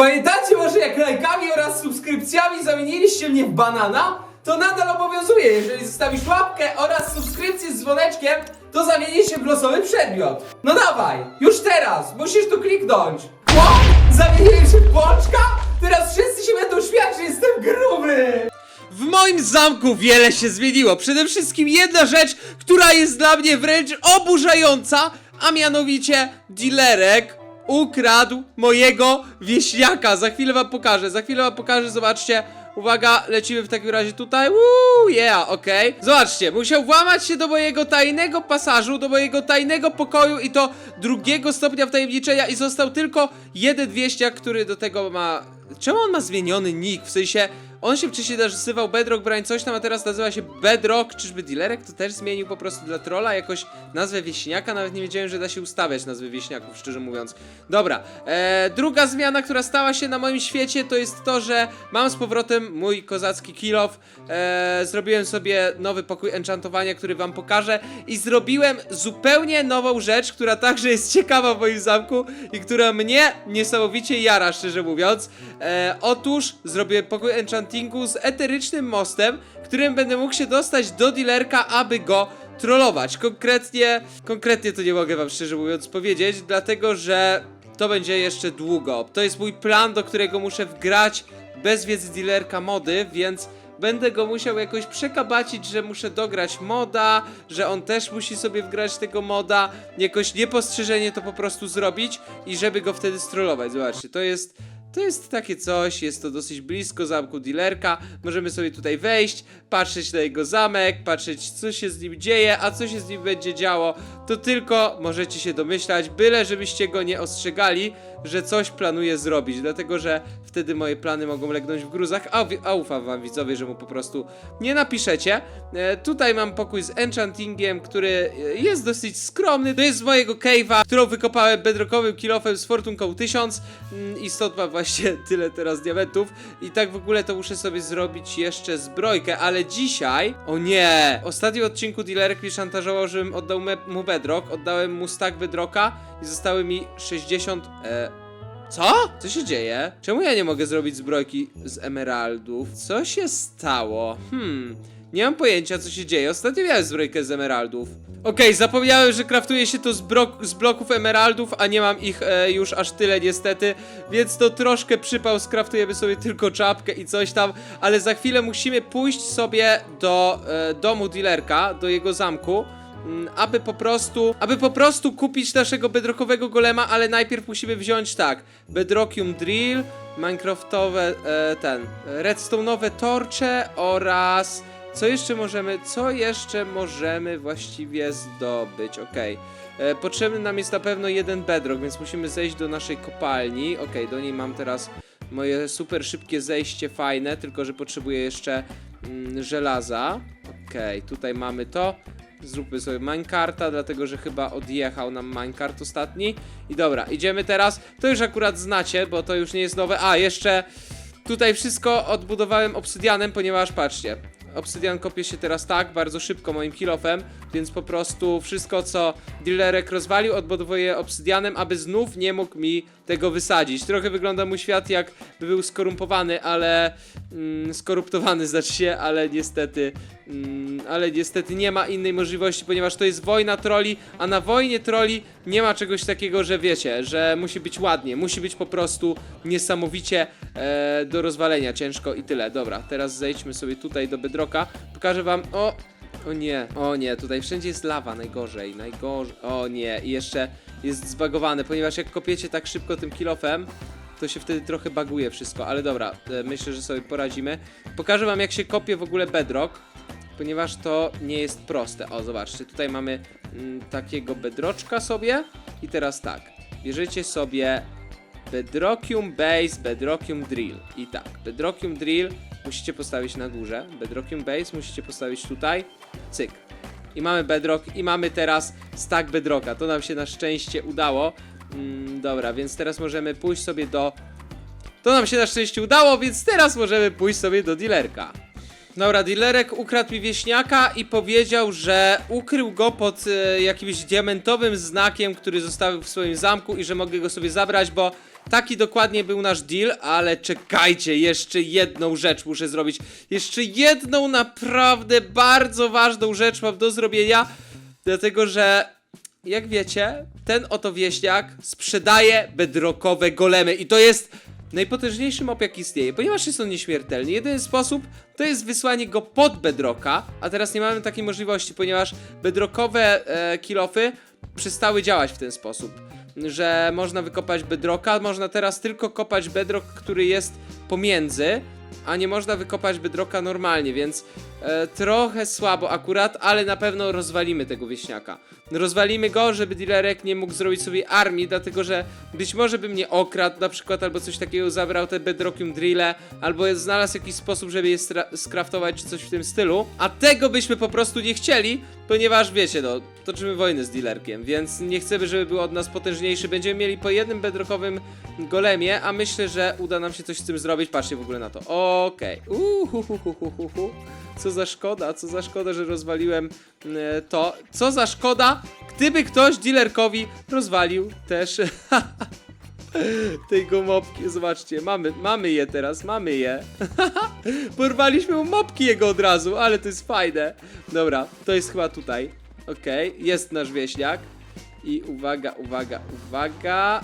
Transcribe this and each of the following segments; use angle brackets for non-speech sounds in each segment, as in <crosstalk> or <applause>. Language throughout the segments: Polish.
Pamiętacie może jak lajkami oraz subskrypcjami zamieniliście mnie w banana? To nadal obowiązuje, jeżeli zostawisz łapkę oraz subskrypcję z dzwoneczkiem, to zamienisz się w losowy przedmiot. No dawaj, już teraz, musisz tu kliknąć. O, zamieniłem się w pączka? Teraz wszyscy się będą śmiać, że jestem gruby. W moim zamku wiele się zmieniło. Przede wszystkim jedna rzecz, która jest dla mnie wręcz oburzająca, a mianowicie dealerek ukradł mojego wieśniaka. Za chwilę wam pokażę, za chwilę wam pokażę, zobaczcie. Uwaga, lecimy w takim razie tutaj. Woo, yeah, okej. Zobaczcie, musiał włamać się do mojego tajnego pasażu, do mojego tajnego pokoju i to drugiego stopnia wtajemniczenia i został tylko jeden wieśniak, który do tego ma... Czemu on ma zmieniony nick? W sensie, on się wcześniej nazywał Bedrock Brain coś tam, a teraz nazywa się Bedrock. Czyżby dealerek to też zmienił po prostu dla trolla jakoś nazwę wieśniaka? Nawet nie wiedziałem, że da się ustawiać nazwy wieśniaków, szczerze mówiąc. Dobra, e, druga zmiana, która stała się na moim świecie, to jest to, że mam z powrotem mój kozacki kill off. E, zrobiłem sobie nowy pokój enchantowania, który wam pokażę i zrobiłem zupełnie nową rzecz, która także jest ciekawa w moim zamku i która mnie niesamowicie jara, szczerze mówiąc. E, otóż zrobię pokój z eterycznym mostem, którym będę mógł się dostać do dealerka, aby go trollować. Konkretnie, konkretnie to nie mogę wam szczerze mówiąc powiedzieć, dlatego że to będzie jeszcze długo. To jest mój plan, do którego muszę wgrać bez wiedzy dealerka mody, więc będę go musiał jakoś przekabacić, że muszę dograć moda, że on też musi sobie wgrać tego moda, jakoś niepostrzeżenie to po prostu zrobić i żeby go wtedy strollować. Zobaczcie, to jest to jest takie coś, jest to dosyć blisko zamku dealerka. Możemy sobie tutaj wejść, patrzeć na jego zamek, patrzeć co się z nim dzieje, a co się z nim będzie działo, to tylko możecie się domyślać, byle żebyście go nie ostrzegali, że coś planuje zrobić, dlatego że wtedy moje plany mogą legnąć w gruzach, a, a ufam wam widzowie, że mu po prostu nie napiszecie. E, tutaj mam pokój z enchantingiem, który e, jest dosyć skromny, to jest z mojego cave'a, którą wykopałem bedrockowym kilofem z fortunką 1000 mm, i stąd mam właśnie <laughs> tyle teraz diamentów. I tak w ogóle to muszę sobie zrobić jeszcze zbrojkę, ale dzisiaj, o nie, w ostatnim odcinku dealerek mnie szantażował, żebym oddał mu bedrock, oddałem mu stack bedrocka i zostały mi 60, e, co? Co się dzieje? Czemu ja nie mogę zrobić zbrojki z emeraldów? Co się stało? Hmm. Nie mam pojęcia, co się dzieje. Ostatnio miałem zbrojkę z emeraldów. Okej, zapomniałem, że kraftuje się to z, z bloków emeraldów, a nie mam ich e, już aż tyle niestety, więc to troszkę przypał, skraftujemy sobie tylko czapkę i coś tam, ale za chwilę musimy pójść sobie do e, domu dealerka, do jego zamku, aby po prostu, aby po prostu kupić naszego bedrockowego golema, ale najpierw musimy wziąć tak, bedrockium drill, minecraftowe, e, ten, redstone'owe torcze oraz co jeszcze możemy, co jeszcze możemy właściwie zdobyć, okej. E, Potrzebny nam jest na pewno jeden bedrock, więc musimy zejść do naszej kopalni, okej, do niej mam teraz moje super szybkie zejście, fajne, tylko że potrzebuję jeszcze mm, żelaza, okej, tutaj mamy to, Zróbmy sobie minecarta, dlatego że chyba odjechał nam minecart ostatni. I dobra, idziemy teraz. To już akurat znacie, bo to już nie jest nowe. A, jeszcze tutaj wszystko odbudowałem obsydianem, ponieważ patrzcie. Obsydian kopie się teraz tak, bardzo szybko moim kilofem, więc po prostu wszystko co dealerek rozwalił odbudowuję obsydianem, aby znów nie mógł mi tego wysadzić. Trochę wygląda mój świat jakby był skorumpowany, ale mm, skoruptowany znaczy się, ale niestety mm, ale niestety nie ma innej możliwości, ponieważ to jest wojna troli, a na wojnie troli nie ma czegoś takiego, że wiecie, że musi być ładnie, musi być po prostu niesamowicie e, do rozwalenia, ciężko i tyle. Dobra, teraz zejdźmy sobie tutaj do bedroka, pokażę wam, o, o nie, o nie, tutaj wszędzie jest lawa, najgorzej, najgorzej, o nie, i jeszcze jest zbagowane, ponieważ jak kopiecie tak szybko tym kilofem, to się wtedy trochę baguje wszystko, ale dobra, e, myślę, że sobie poradzimy. Pokażę wam jak się kopie w ogóle bedrock, ponieważ to nie jest proste. O, zobaczcie, tutaj mamy mm, takiego bedroczka sobie i teraz tak, bierzecie sobie bedrockium base, bedrockium drill i tak, bedrockium drill musicie postawić na górze, bedrockium base musicie postawić tutaj, cyk. I mamy bedrock i mamy teraz stack bedrocka, to nam się na szczęście udało. Mm, dobra, więc teraz możemy pójść sobie do... To nam się na szczęście udało, więc teraz możemy pójść sobie do dealerka. Dobra, dealerek ukradł mi wieśniaka i powiedział, że ukrył go pod e, jakimś diamentowym znakiem, który zostawił w swoim zamku i że mogę go sobie zabrać, bo taki dokładnie był nasz deal, ale czekajcie, jeszcze jedną rzecz muszę zrobić. Jeszcze jedną naprawdę bardzo ważną rzecz mam do zrobienia, dlatego że jak wiecie, ten oto wieśniak sprzedaje bedrockowe golemy i to jest najpotężniejszy mop jak istnieje, ponieważ jest on nieśmiertelny. Jedyny sposób to jest wysłanie go pod bedrocka, a teraz nie mamy takiej możliwości, ponieważ bedrockowe e, kilofy przestały działać w ten sposób, że można wykopać bedrocka, można teraz tylko kopać bedrock, który jest pomiędzy, a nie można wykopać bedrocka normalnie, więc e, trochę słabo akurat, ale na pewno rozwalimy tego wieśniaka. Rozwalimy go, żeby dealerek nie mógł zrobić sobie armii, dlatego że być może by mnie okradł na przykład, albo coś takiego zabrał te bedrockium drille, albo znalazł jakiś sposób, żeby je skraftować, czy coś w tym stylu. A tego byśmy po prostu nie chcieli, ponieważ wiecie, no, toczymy wojnę z dealerkiem, więc nie chcemy, żeby był od nas potężniejszy. Będziemy mieli po jednym bedrockowym golemie, a myślę, że uda nam się coś z tym zrobić. Patrzcie w ogóle na to. Okej. Uhuhuhuhuhu. Co za szkoda, co za szkoda, że rozwaliłem e, to. Co za szkoda, gdyby ktoś dealerkowi rozwalił też <laughs> tej go mopki. Zobaczcie, mamy, mamy je teraz, mamy je. <laughs> Porwaliśmy mu mopki jego od razu, ale to jest fajne. Dobra, to jest chyba tutaj. Okej, jest nasz wieśniak. I uwaga, uwaga, uwaga.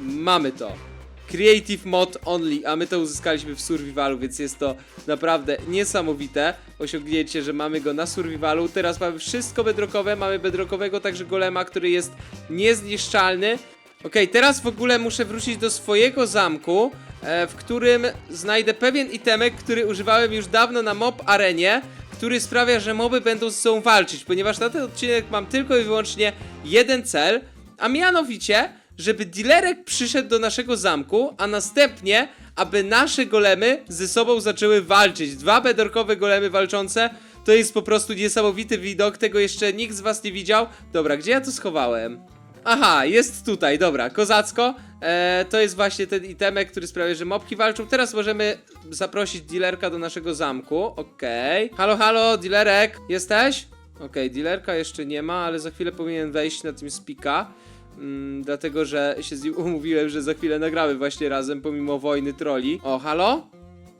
Mamy to. Creative Mod Only, a my to uzyskaliśmy w Survivalu, więc jest to naprawdę niesamowite osiągnięcie, że mamy go na Survivalu. Teraz mamy wszystko bedrockowe, mamy bedrockowego także golema, który jest niezniszczalny. Okej, teraz w ogóle muszę wrócić do swojego zamku, e, w którym znajdę pewien itemek, który używałem już dawno na mob arenie, który sprawia, że moby będą ze sobą walczyć, ponieważ na ten odcinek mam tylko i wyłącznie jeden cel, a mianowicie, żeby dealerek przyszedł do naszego zamku, a następnie, aby nasze golemy ze sobą zaczęły walczyć. Dwa bedorkowe golemy walczące, to jest po prostu niesamowity widok, tego jeszcze nikt z was nie widział. Dobra, gdzie ja to schowałem? Aha, jest tutaj, dobra, kozacko. E, to jest właśnie ten itemek, który sprawia, że mobki walczą. Teraz możemy zaprosić dealerka do naszego zamku. Okej. Halo, halo, dealerek, jesteś? Okej, dealerka jeszcze nie ma, ale za chwilę powinien wejść na tym spika. Mm, dlatego, że się z nim <laughs> umówiłem, że za chwilę nagramy właśnie razem, pomimo wojny troli. O, halo?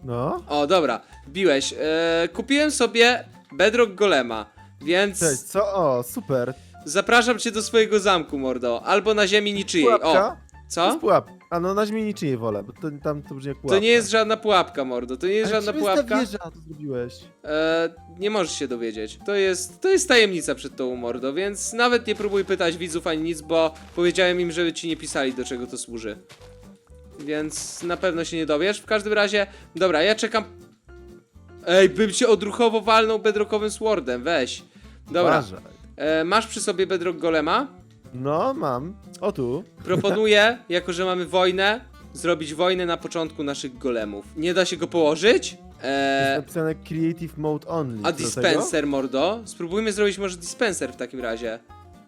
No, O, dobra, wbiłeś. E, kupiłem sobie Bedrock Golema, więc cześć, co? O, super. zapraszam cię do swojego zamku, mordo. Albo na ziemi niczyjej. O, Pułapka? To co? jest pułap. A no na ziemi niczyjej wolę, bo to, tam to brzmi jak pułapka. To nie jest żadna pułapka, mordo. To nie jest żadna pułapka. wieża, to zrobiłeś. E, nie możesz się dowiedzieć. To jest, to jest tajemnica przed tą mordo, więc nawet nie próbuj pytać widzów ani nic, bo powiedziałem im, żeby ci nie pisali, do czego to służy. Więc na pewno się nie dowiesz. W każdym razie, dobra, ja czekam. Ej, bym cię odruchowo walnął bedrockowym swordem, weź. Dobra, Uważaj. e, masz przy sobie bedrock golema? No, mam. O tu. Proponuję, jako że mamy wojnę, zrobić wojnę na początku naszych golemów. Nie da się go położyć? Jest Eee, napisane Creative Mode Only. a Co do dispenser, mordo? Spróbujmy zrobić może dispenser w takim razie.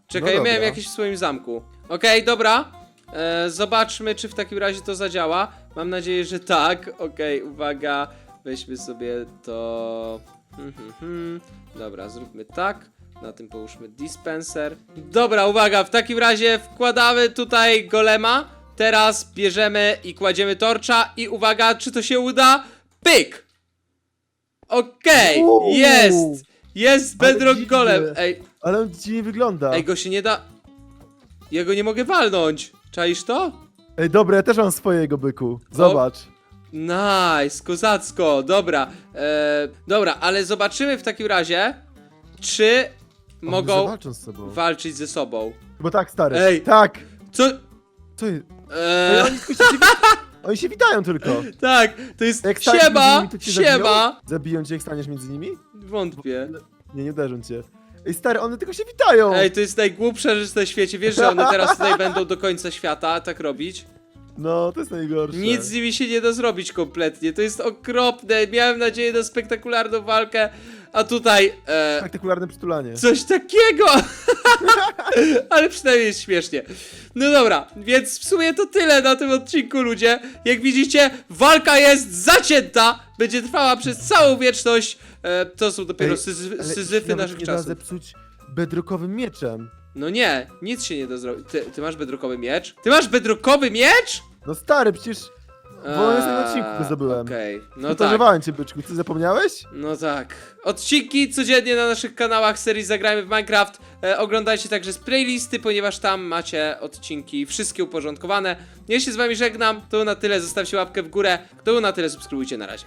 Czekaj, No miałem dobra. jakieś w swoim zamku. Okej, dobra. E, zobaczmy, czy w takim razie to zadziała. Mam nadzieję, że tak. Okej, uwaga. Weźmy sobie to. Hmm, hmm. Dobra, zróbmy tak. Na tym połóżmy dispenser. Dobra, uwaga, w takim razie wkładamy tutaj golema. Teraz bierzemy i kładziemy torcza. I uwaga, czy to się uda? Pyk! Okej, Uuu. jest! Jest Ale Bedrock dziwne. Golem. Ej. Ale on dziwnie wygląda. ej, go się nie da. Ja go nie mogę walnąć. Czaisz to? Ej, dobra, ja też mam swojego byku. Zobacz. Nice, kozacko, dobra. E, dobra, ale zobaczymy w takim razie, czy mogą walczą z sobą. walczyć ze sobą. Bo tak, stary. Ej. Tak. Co? Co jest? Ej, E, oni, tylko się, <laughs> oni się witają tylko. tak, to jest Jak staniesz między siema, nimi, to cię zabiją? siema. Zabiją cię, jak staniesz między nimi? Wątpię. Nie, nie uderzą cię. Ej, stary, one tylko się witają. Ej, to jest najgłupsza rzecz na świecie. Wiesz, że one teraz tutaj <laughs> będą do końca świata tak robić? No, to jest najgorsze. Nic z nimi się nie da zrobić kompletnie. To jest okropne. Miałem nadzieję na spektakularną walkę, a tutaj e, Spektakularne przytulanie. coś takiego. <laughs> Ale przynajmniej jest śmiesznie. No dobra, więc w sumie to tyle na tym odcinku, ludzie. Jak widzicie, walka jest zacięta. Będzie trwała przez całą wieczność. E, to są dopiero Ej, syzy Ale syzyfy nawet naszych nie da czasów. zepsuć bedrockowym mieczem. No nie, nic się nie da zrobić. Ty, ty masz bedrockowy miecz? Ty masz bedrockowy miecz? No stary, przecież Bo ja sobie odcinku zdobyłem. Okej, no tak. Potarzowałem cię, byczku, ty zapomniałeś? No tak. Odcinki codziennie na naszych kanałach serii Zagrajmy w Minecraft. E, oglądajcie także z playlisty, ponieważ tam macie odcinki wszystkie uporządkowane. Ja się z wami żegnam. To na tyle. Zostawcie łapkę w górę. To na tyle. Subskrybujcie na razie.